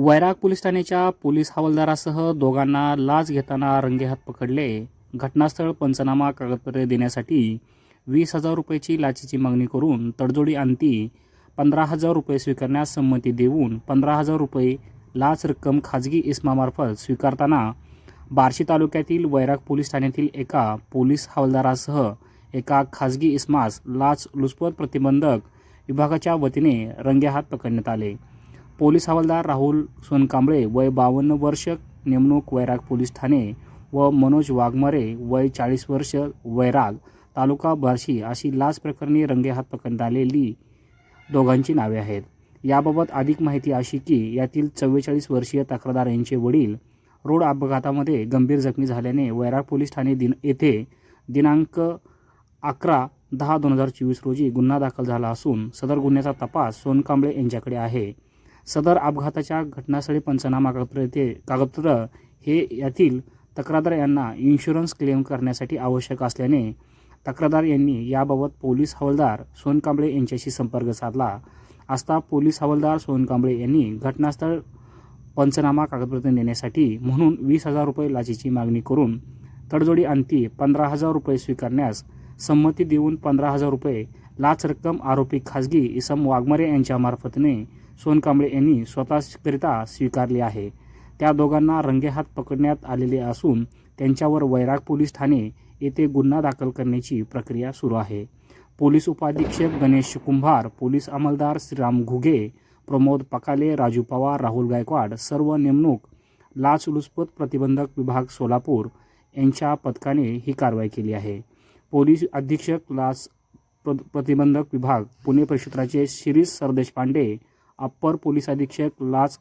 वैराग police ठाण्याच्या police हवालदारासह दोघांना लाच घेताना रंगेहात पकडले. घटनास्थळ पंचनामा कागदपत्रे देण्यासाठी वीस हजार रुपयाची लाचेची मागणी करून तडजोडी अंती पंधरा हजार रुपये स्वीकारण्यास संमती देऊन पंधरा हजार रुपये लाच रक्कम खाजगी इस्मामार्फत स्वीकारताना बार्शी तालुक्यातील वैराग पोलीस ठाण्यातील एका पोलीस हवालदारासह एका खाजगी इस्मास लाच लुचपत प्रतिबंधक विभागाच्या वतीने रंगेहात पकडण्यात आले. पोलीस हवालदार राहुल सोनकांबळे वय बावन्न वर्ष नेमणूक वैराग पोलीस ठाणे व मनोज वाघमारे वय चाळीस वर्ष वैराग तालुका बार्शी अशी लाच प्रकरणी रंगेहात पकडण्यात आलेली दोघांची नावे आहेत. याबाबत अधिक माहिती अशी की यातील चव्वेचाळीस वर्षीय तक्रारदार यांचे वडील रोड अपघातामध्ये गंभीर जखमी झाल्याने वैराग पोलीस ठाणे दिन येथे दिनांक अकरा दहा दोन हजार चोवीस रोजी गुन्हा दाखल झाला असून सदर गुन्ह्याचा तपास सोनकांबळे यांच्याकडे आहे. सदर अपघाताच्या घटनास्थळी पंचनामा कागदपत्र कागदपत्र हे यातील तक्रारदार यांना इन्शुरन्स क्लेम करण्यासाठी आवश्यक असल्याने तक्रारदार यांनी याबाबत पोलीस हवालदार सोनकांबळे यांच्याशी संपर्क साधला. असता पोलीस हवालदार सोनकांबळे यांनी घटनास्थळ पंचनामा कागदपत्र नेण्यासाठी म्हणून वीस हजार रुपये लाचेची मागणी करून तडजोडी अंती पंधरा हजार रुपये स्वीकारण्यास संमती देऊन पंधरा हजार रुपये लाच रक्कम आरोपी खाजगी इसम वाघमारे यांच्या मार्फतने सोनकांबळे यांनी स्वतःकरिता स्वीकारली आहे. त्या दोघांना रंगेहात पकडण्यात आलेले असून त्यांच्यावर वैराग पोलीस ठाणे येथे गुन्हा दाखल करण्याची प्रक्रिया सुरू आहे. पोलीस उपाधीक्षक गणेश कुंभार पोलीस अंमलदार श्रीराम घुगे प्रमोद पकाले राजू पवार राहुल गायकवाड सर्व नेमणूक लाचलुचपत प्रतिबंधक विभाग सोलापूर यांच्या पथकाने ही कारवाई केली आहे. पोलीस अधीक्षक लाच प्रतिबंधक विभाग पुणे परिक्षेत्राचे शिरीष सरदेशपांडे अप्पर पोलीस अधीक्षक लाच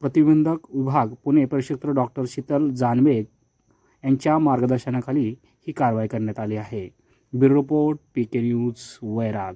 प्रतिबंधक विभाग पुणे परिक्षेत्र डॉक्टर शीतल जानवे यांच्या मार्गदर्शनाखाली ही कारवाई करण्यात आली आहे. Bureau report P K news Vairag.